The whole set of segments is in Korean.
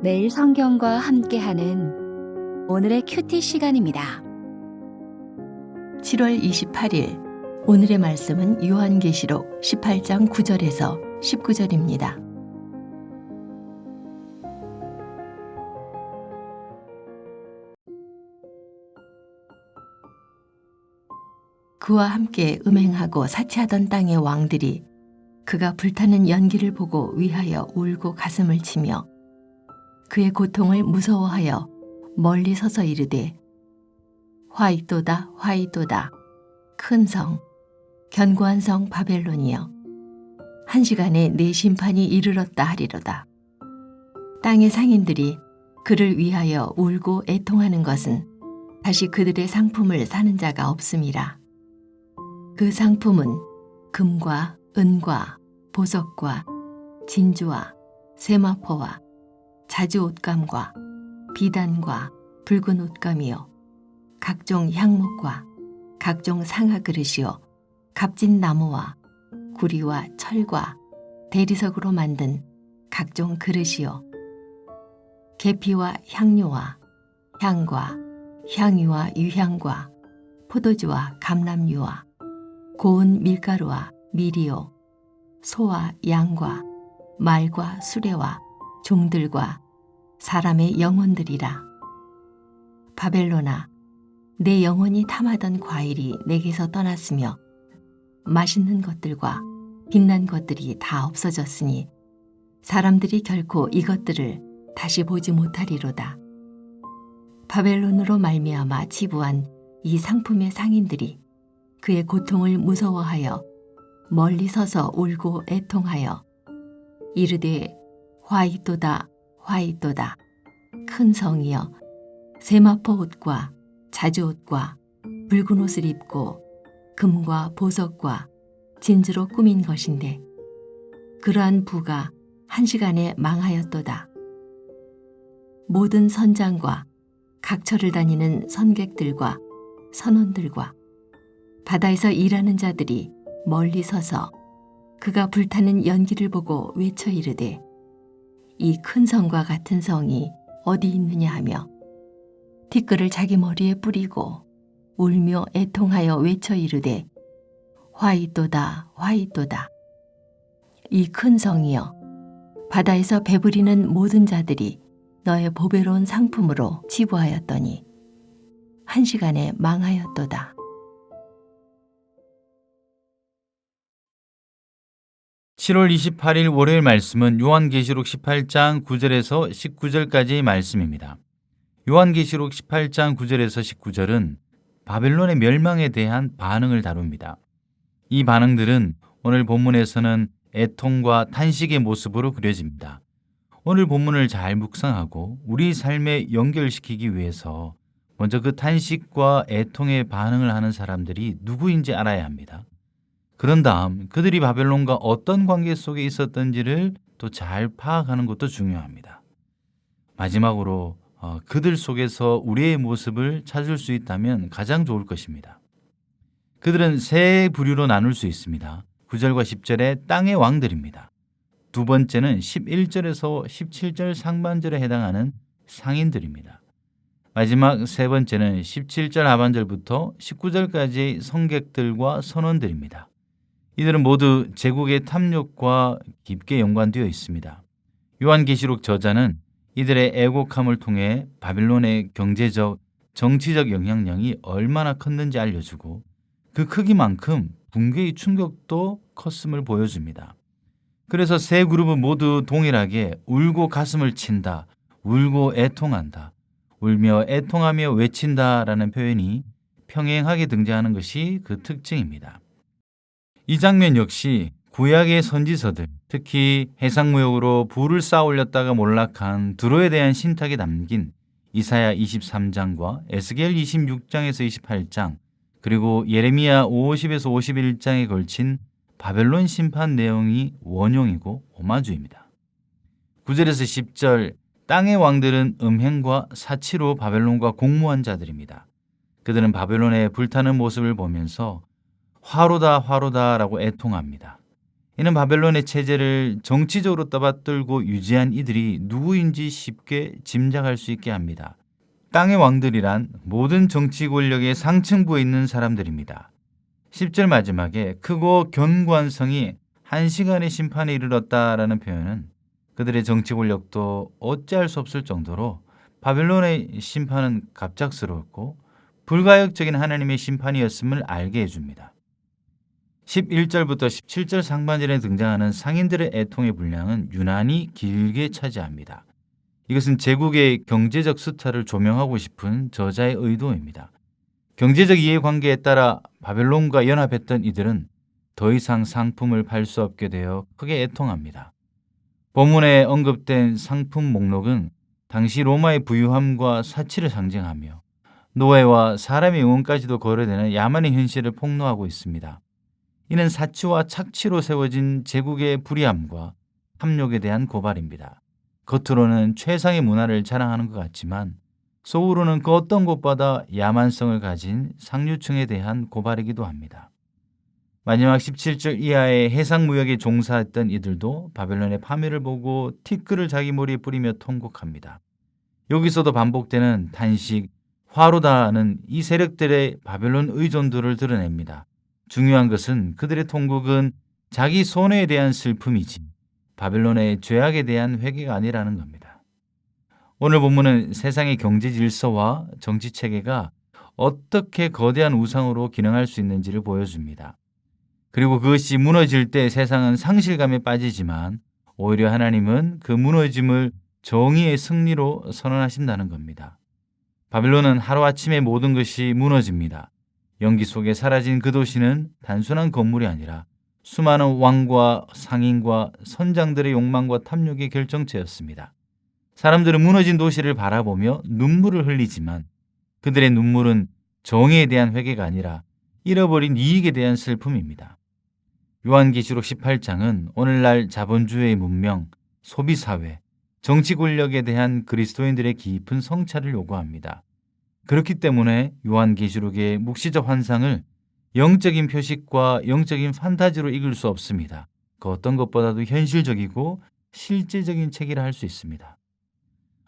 매일 성경과 함께하는 오늘의 큐티 시간입니다. 7월 28일 오늘의 말씀은 요한계시록 18장 9절에서 19절입니다. 그와 함께 음행하고 사치하던 땅의 왕들이 그가 불타는 연기를 보고 위하여 울고 가슴을 치며 그의 고통을 무서워하여 멀리 서서 이르되 화이또다 화이또다. 큰 성 견고한 성 바벨론이여 한 시간에 내 심판이 이르렀다 하리로다. 땅의 상인들이 그를 위하여 울고 애통하는 것은 다시 그들의 상품을 사는 자가 없음이라. 그 상품은 금과 은과 보석과 진주와 세마포와 자주 옷감과 비단과 붉은 옷감이요. 각종 향목과 각종 상아 그릇이요. 값진 나무와 구리와 철과 대리석으로 만든 각종 그릇이요. 계피와 향료와 향과 향유와 유향과 포도주와 감람유와 고운 밀가루와 밀이요. 소와 양과 말과 수레와 종들과 사람의 영혼들이라 바벨로나 내 영혼이 탐하던 과일이 내게서 떠났으며 맛있는 것들과 빛난 것들이 다 없어졌으니 사람들이 결코 이것들을 다시 보지 못하리로다. 바벨론으로 말미암아 지부한 이 상품의 상인들이 그의 고통을 무서워하여 멀리 서서 울고 애통하여 이르되 화이또다 화이또다 큰 성이여 세마포 옷과 자주 옷과 붉은 옷을 입고 금과 보석과 진주로 꾸민 것인데 그러한 부가 한 시간에 망하였도다. 모든 선장과 각처를 다니는 선객들과 선원들과 바다에서 일하는 자들이 멀리 서서 그가 불타는 연기를 보고 외쳐 이르되 이 큰 성과 같은 성이 어디 있느냐 하며 티끌을 자기 머리에 뿌리고 울며 애통하여 외쳐 이르되 화이또다 화이또다 이 큰 성이여 바다에서 배부리는 모든 자들이 너의 보배로운 상품으로 치부하였더니 한 시간에 망하였도다. 칠월 28일 월요일 말씀은 요한계시록 18장 9절에서 19절까지의 말씀입니다. 요한계시록 18장 9절에서 19절은 바벨론의 멸망에 대한 반응을 다룹니다. 이 반응들은 오늘 본문에서는 애통과 탄식의 모습으로 그려집니다. 오늘 본문을 잘 묵상하고 우리 삶에 연결시키기 위해서 먼저 그 탄식과 애통의 반응을 하는 사람들이 누구인지 알아야 합니다. 그런 다음 그들이 바벨론과 어떤 관계 속에 있었던지를 또 잘 파악하는 것도 중요합니다. 마지막으로 어, 그들 속에서 우리의 모습을 찾을 수 있다면 가장 좋을 것입니다. 그들은 세 부류로 나눌 수 있습니다. 9절과 10절의 땅의 왕들입니다. 두 번째는 11절에서 17절 상반절에 해당하는 상인들입니다. 마지막 세 번째는 17절 하반절부터 19절까지의 성객들과 선원들입니다. 이들은 모두 제국의 탐욕과 깊게 연관되어 있습니다. 요한계시록 저자는 이들의 애곡함을 통해 바빌론의 경제적, 정치적 영향력이 얼마나 컸는지 알려주고 그 크기만큼 붕괴의 충격도 컸음을 보여줍니다. 그래서 세 그룹은 모두 동일하게 울고 가슴을 친다, 울고 애통한다, 울며 애통하며 외친다라는 표현이 평행하게 등장하는 것이 그 특징입니다. 이 장면 역시 구약의 선지서들, 특히 해상무역으로 부를 쌓아 올렸다가 몰락한 두로에 대한 신탁이 담긴 이사야 23장과 에스겔 26장에서 28장, 그리고 예레미야 50에서 51장에 걸친 바벨론 심판 내용이 원용이고 오마주입니다. 9절에서 10절 땅의 왕들은 음행과 사치로 바벨론과 공무한 자들입니다. 그들은 바벨론의 불타는 모습을 보면서 화로다 화로다라고 애통합니다. 이는 바벨론의 체제를 정치적으로 떠받들고 유지한 이들이 누구인지 쉽게 짐작할 수 있게 합니다. 땅의 왕들이란 모든 정치 권력의 상층부에 있는 사람들입니다. 10절 마지막에 크고 견고한 성이 한 시간의 심판에 이르렀다라는 표현은 그들의 정치 권력도 어찌할 수 없을 정도로 바벨론의 심판은 갑작스러웠고 불가역적인 하나님의 심판이었음을 알게 해줍니다. 11절부터 17절 상반절에 등장하는 상인들의 애통의 분량은 유난히 길게 차지합니다. 이것은 제국의 경제적 수탈을 조명하고 싶은 저자의 의도입니다. 경제적 이해관계에 따라 바벨론과 연합했던 이들은 더 이상 상품을 팔 수 없게 되어 크게 애통합니다. 본문에 언급된 상품 목록은 당시 로마의 부유함과 사치를 상징하며 노예와 사람의 영혼까지도 거래되는 야만의 현실을 폭로하고 있습니다. 이는 사치와 착취로 세워진 제국의 불의함과 탐욕에 대한 고발입니다. 겉으로는 최상의 문화를 자랑하는 것 같지만 속으로는 그 어떤 곳보다 야만성을 가진 상류층에 대한 고발이기도 합니다. 마지막 17절 이하의 해상 무역에 종사했던 이들도 바벨론의 파멸을 보고 티끌을 자기 머리에 뿌리며 통곡합니다. 여기서도 반복되는 탄식, 화로다는 이 세력들의 바벨론 의존도를 드러냅니다. 중요한 것은 그들의 통곡은 자기 손해에 대한 슬픔이지 바벨론의 죄악에 대한 회개가 아니라는 겁니다. 오늘 본문은 세상의 경제 질서와 정치 체계가 어떻게 거대한 우상으로 기능할 수 있는지를 보여줍니다. 그리고 그것이 무너질 때 세상은 상실감에 빠지지만 오히려 하나님은 그 무너짐을 정의의 승리로 선언하신다는 겁니다. 바벨론은 하루아침에 모든 것이 무너집니다. 연기 속에 사라진 그 도시는 단순한 건물이 아니라 수많은 왕과 상인과 선장들의 욕망과 탐욕의 결정체였습니다. 사람들은 무너진 도시를 바라보며 눈물을 흘리지만 그들의 눈물은 정의에 대한 회개가 아니라 잃어버린 이익에 대한 슬픔입니다. 요한계시록 18장은 오늘날 자본주의의 문명, 소비사회, 정치 권력에 대한 그리스도인들의 깊은 성찰을 요구합니다. 그렇기 때문에 요한계시록의 묵시적 환상을 영적인 표식과 영적인 판타지로 읽을 수 없습니다. 그 어떤 것보다도 현실적이고 실제적인 책이라 할 수 있습니다.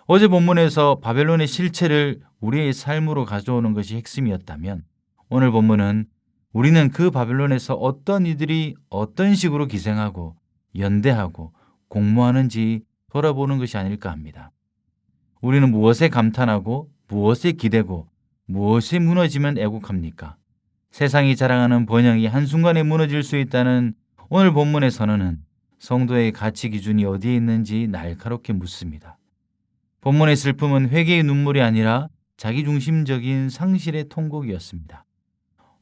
어제 본문에서 바벨론의 실체를 우리의 삶으로 가져오는 것이 핵심이었다면 오늘 본문은 우리는 그 바벨론에서 어떤 이들이 어떤 식으로 기생하고 연대하고 공모하는지 돌아보는 것이 아닐까 합니다. 우리는 무엇에 감탄하고 무엇에 기대고 무엇에 무너지면 애국합니까? 세상이 자랑하는 번영이 한순간에 무너질 수 있다는 오늘 본문의 선언은 성도의 가치 기준이 어디에 있는지 날카롭게 묻습니다. 본문의 슬픔은 회개의 눈물이 아니라 자기중심적인 상실의 통곡이었습니다.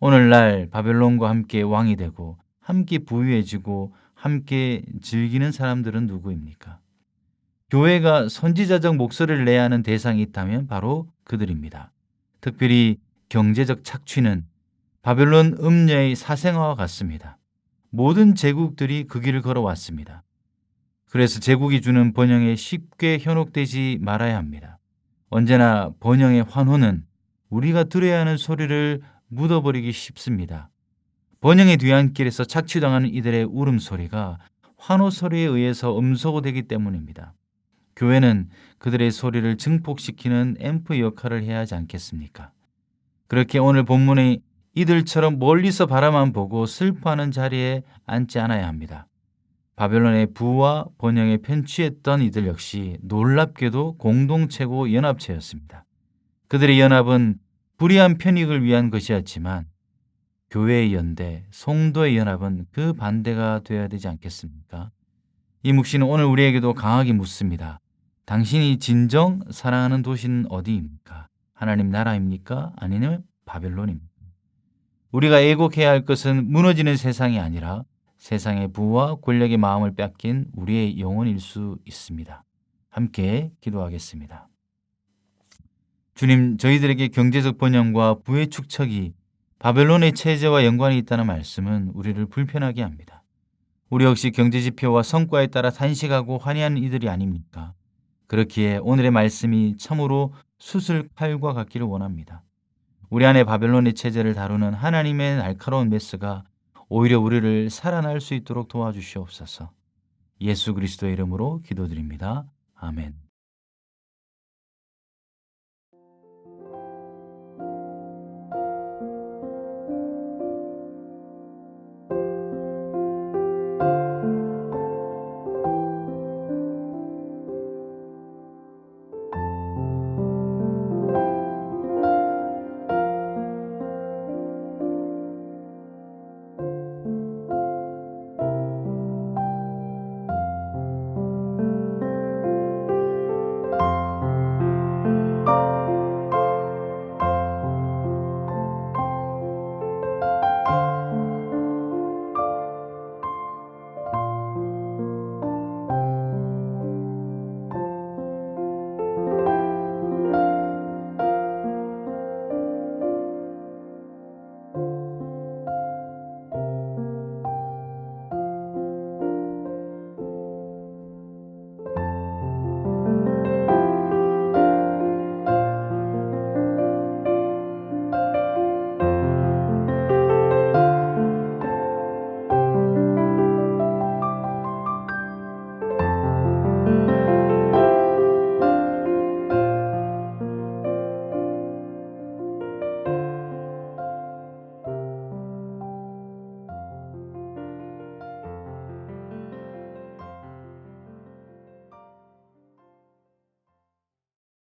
오늘날 바벨론과 함께 왕이 되고 함께 부유해지고 함께 즐기는 사람들은 누구입니까? 교회가 선지자적 목소리를 내야 하는 대상이 있다면 바로 그들입니다. 특별히 경제적 착취는 바벨론 음녀의 사생아와 같습니다. 모든 제국들이 그 길을 걸어왔습니다. 그래서 제국이 주는 번영에 쉽게 현혹되지 말아야 합니다. 언제나 번영의 환호는 우리가 들어야 하는 소리를 묻어버리기 쉽습니다. 번영의 뒤안길에서 착취당하는 이들의 울음소리가 환호 소리에 의해서 음소거되기 때문입니다. 교회는 그들의 소리를 증폭시키는 앰프 역할을 해야 하지 않겠습니까? 그렇게 오늘 본문의 이들처럼 멀리서 바라만 보고 슬퍼하는 자리에 앉지 않아야 합니다. 바벨론의 부와 번영에 편취했던 이들 역시 놀랍게도 공동체고 연합체였습니다. 그들의 연합은 불의한 편익을 위한 것이었지만 교회의 연대, 성도의 연합은 그 반대가 되어야 되지 않겠습니까? 이 묵시는 오늘 우리에게도 강하게 묻습니다. 당신이 진정 사랑하는 도시는 어디입니까? 하나님 나라입니까? 아니면 바벨론입니까? 우리가 애곡해야 할 것은 무너지는 세상이 아니라 세상의 부와 권력의 마음을 뺏긴 우리의 영혼일 수 있습니다. 함께 기도하겠습니다. 주님, 저희들에게 경제적 번영과 부의 축척이 바벨론의 체제와 연관이 있다는 말씀은 우리를 불편하게 합니다. 우리 역시 경제 지표와 성과에 따라 단식하고 환희하는 이들이 아닙니까? 그렇기에 오늘의 말씀이 참으로 수술 칼과 같기를 원합니다. 우리 안에 바벨론의 체제를 다루는 하나님의 날카로운 메스가 오히려 우리를 살아날 수 있도록 도와주시옵소서. 예수 그리스도의 이름으로 기도드립니다. 아멘.